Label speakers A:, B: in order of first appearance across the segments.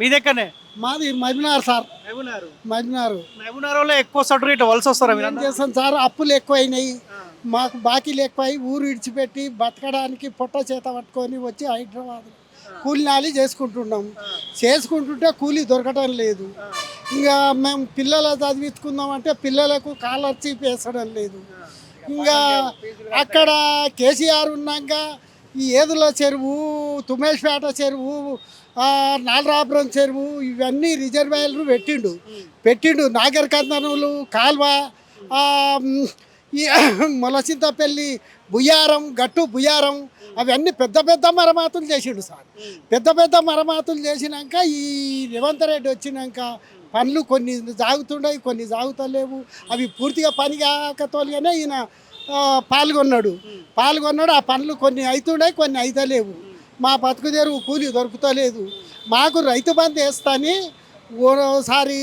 A: మీ దగ్గరనే
B: మాది మబినార్ సార్.
A: మహబూనారు
B: మబినారు
A: మహబూనారులో ఎక్కువ సటురు ఇటు వలస వస్తారా మీరు
B: ఏం చేస్తాం సార్? అప్పులు ఎక్కువైనాయి. మాకు బాకీలు ఎక్కువై ఊరు విడిచిపెట్టి బతకడానికి పొట్ట చేత పట్టుకొని వచ్చి హైదరాబాద్ కూలినాలి చేసుకుంటున్నాం. చేసుకుంటుంటే కూలీ దొరకడం లేదు. ఇంకా మేము పిల్లలు చదివించుకుందాం అంటే పిల్లలకు కాలర్చి వేసడం లేదు. ఇంకా అక్కడ కేసీఆర్ ఉన్నాక ఈ ఏదుల చెరువు తుమేష్పేట చెరువు నాలరాపురం చెరువు ఇవన్నీ రిజర్వాయర్లు పెట్టిండు. పెట్టిండు నాగర్ కందనులు కాల్వ ఈ మొలసింతపల్లి బుయ్యారం గట్టు బుయ్యారం అవన్నీ పెద్ద పెద్ద మరమాతులు చేసిండు సార్. పెద్ద పెద్ద మరమాతులు చేసినాక ఈ రేవంత్ రెడ్డి వచ్చినాక పనులు కొన్ని జాగుతున్నాయి కొన్ని జాగుతలేవు. అవి పూర్తిగా పని కాకతోలుగానే ఈయన పాల్గొన్నాడు. పాల్గొన్నాడు. ఆ పనులు కొన్ని అవుతున్నాయి కొన్ని అవుతలేవు మా బతుకు తెరువు కూలి దొరుకుతలేదు. మాకు రైతు బంధు వేస్తాని ఓసారి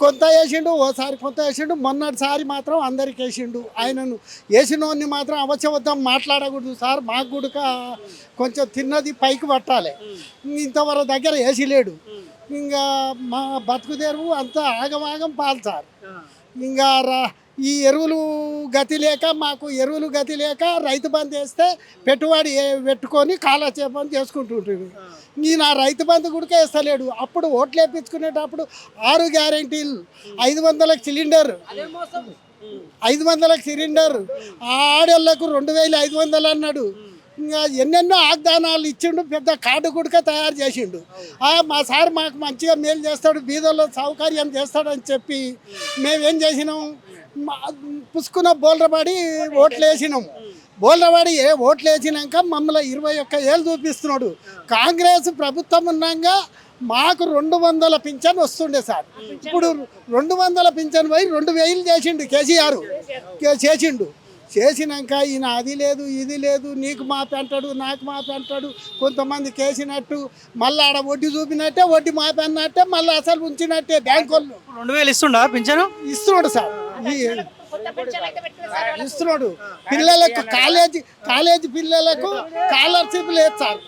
B: కొంత వేసిండు ఓసారి కొంత వేసిండు. మొన్నటిసారి మాత్రం అందరికి వేసిండు. ఆయనను వేసినోన్ని మాత్రం అవచ్చవద్దాం మాట్లాడకూడదు సార్. మాకు కూడా కొంచెం తిన్నది పైకి పట్టాలి. ఇంతవరకు దగ్గర వేసి లేడు ఇంకా మా బతుకు తెరువు అంతా ఆగమాగం పాలు సార్ ఇంకా రా- ఈ ఎరువులు గతి లేక మాకు ఎరువులు గతి లేక రైతు బంధు వేస్తే పెట్టుబడి పెట్టుకొని కాలక్షేపం చేసుకుంటుంటుంది నేను ఆ. రైతు బంధు కూడా వేస్తలేడు. అప్పుడు ఓట్లు వేపించుకునేటప్పుడు ఆరు గ్యారెంటీలు ఐదు వందలకు సిలిండర్ ఐదు వందలకు సిలిండర్ ఆడోళ్ళకు రెండు వేల ఐదు వందలు అన్నాడు. ఎన్నెన్నో వాగ్దానాలు ఇచ్చిండు పెద్ద కార్డు గుడక తయారు చేసిండు. మా సార్ మాకు మంచిగా మేలు చేస్తాడు బీదల్లో సౌకర్యం చేస్తాడని చెప్పి మేమేం చేసినాం? మా- పుసుకున్న బోల్రబడి ఓట్లు వేసినాం బోల్రబడి ఏ ఓట్లు వేసినాక మమ్మల్ని ఇరవై ఒక్క ఏళ్ళు చూపిస్తున్నాడు. కాంగ్రెస్ ప్రభుత్వం ఉన్నాగా మాకు రెండు వందల పింఛన్ వస్తుండే సార్. ఇప్పుడు రెండు వందల పింఛన్ పోయి రెండు వేలు చేసిండు కేసీఆర్. చేసిండు. చేసినాక ఈయన అది లేదు ఇది లేదు నీకు మాపి అంటాడు నాకు మాపి అంటాడు. కొంతమంది కేసినట్టు మళ్ళీ ఆడ వడ్డీ చూపినట్టే వడ్డీ మాపి అన్నట్టే మళ్ళీ అసలు ఉంచినట్టే బ్యాంక్ వాళ్ళు
A: రెండు వేలు ఇస్తుండా పింఛను?
B: ఇస్తున్నాడు సార్. ఇస్తున్నాడు. పిల్లలకు కాలేజీ కాలేజీ పిల్లలకు స్కాలర్షిప్ లేదు సార్.